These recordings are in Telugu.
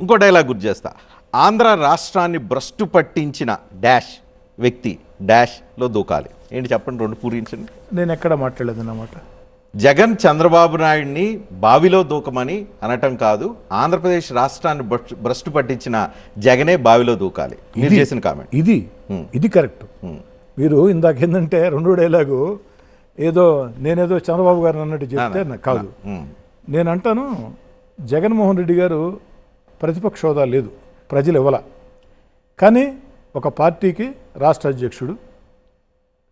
ఇంకో డైలాగ్ గుర్తు చేస్తా. ఆంధ్ర రాష్ట్రాన్ని భ్రష్టు పట్టించిన డాష్ వ్యక్తి డాష్లో దూకాలి. ఏంటి చెప్పండి రెండు పూరించండి. నేను ఎక్కడ మాట్లాడలేదు అన్నమాట. జగన్ చంద్రబాబు నాయుడిని బావిలో దూకమని అనటం కాదు ఆంధ్రప్రదేశ్ రాష్ట్రాన్ని భ్రష్టు- పట్టించిన జగనే బావిలో దూకాలి. మీరు చేసిన కామెంట్ ఇది ఇది కరెక్ట్. మీరు ఇందాక ఏంటంటే రెండో డైలాగు ఏదో నేనేదో చంద్రబాబు గారు అన్నట్టు చెప్తే కాదు. నేను అంటాను జగన్మోహన్ రెడ్డి గారు ప్రతిపక్ష హోదా లేదు. ప్రజలు ఇవ్వాల. కానీ ఒక పార్టీకి రాష్ట్ర అధ్యక్షుడు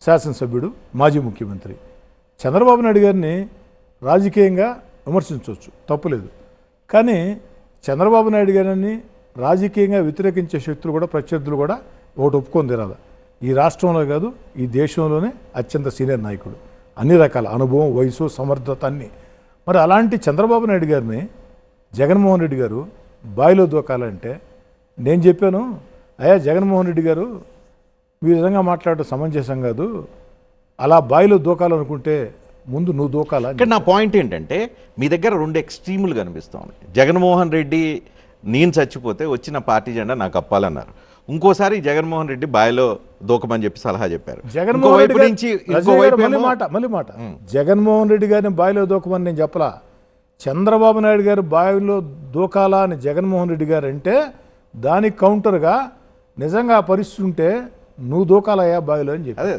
శాసనసభ్యుడు మాజీ ముఖ్యమంత్రి చంద్రబాబు నాయుడు గారిని రాజకీయంగా విమర్శించవచ్చు. తప్పులేదు కానీ చంద్రబాబు నాయుడు గారిని రాజకీయంగా వ్యతిరేకించే శక్తులు కూడా ప్రత్యర్థులు కూడా ఒకటి ఒప్పుకొని తీరాలి. ఈ రాష్ట్రంలో కాదు ఈ దేశంలోనే అత్యంత సీనియర్ నాయకుడు. అన్ని రకాల అనుభవం వయసు సమర్థత అన్నీ. మరి అలాంటి చంద్రబాబు నాయుడు గారిని జగన్మోహన్ రెడ్డి గారు బావిలో దూకాలంటే నేను చెప్పాను అయ్యా జగన్మోహన్ రెడ్డి గారు మీ విధంగా మాట్లాడటం సమంజసం కాదు. అలా బావిలో దూకాలనుకుంటే ముందు నువ్వు దూకాలా? ఇక్కడ నా పాయింట్ ఏంటంటే మీ దగ్గర రెండు ఎక్స్ట్రీములు కనిపిస్తాయి జగన్మోహన్ రెడ్డి నేను చచ్చిపోతే వచ్చిన పార్టీ జెండా నాకు అప్పాలన్నారు. ఇంకోసారి జగన్మోహన్ రెడ్డి బావిలో దూకమని చెప్పి సలహా చెప్పారు. జగన్మోహన్ రెడ్డి నుంచి మళ్ళీ మాట మళ్ళీ మాట. జగన్మోహన్ రెడ్డి గారిని బావిలో దూకమని నేను చెప్పలా? చంద్రబాబు నాయుడు గారు బావిలో దూకాలా అని జగన్మోహన్ రెడ్డి గారు అంటే దానికి కౌంటర్గా నిజంగా పరిస్థితి ఉంటే నువ్వు దూకాలయ్యా బావిలో అని చెప్పి.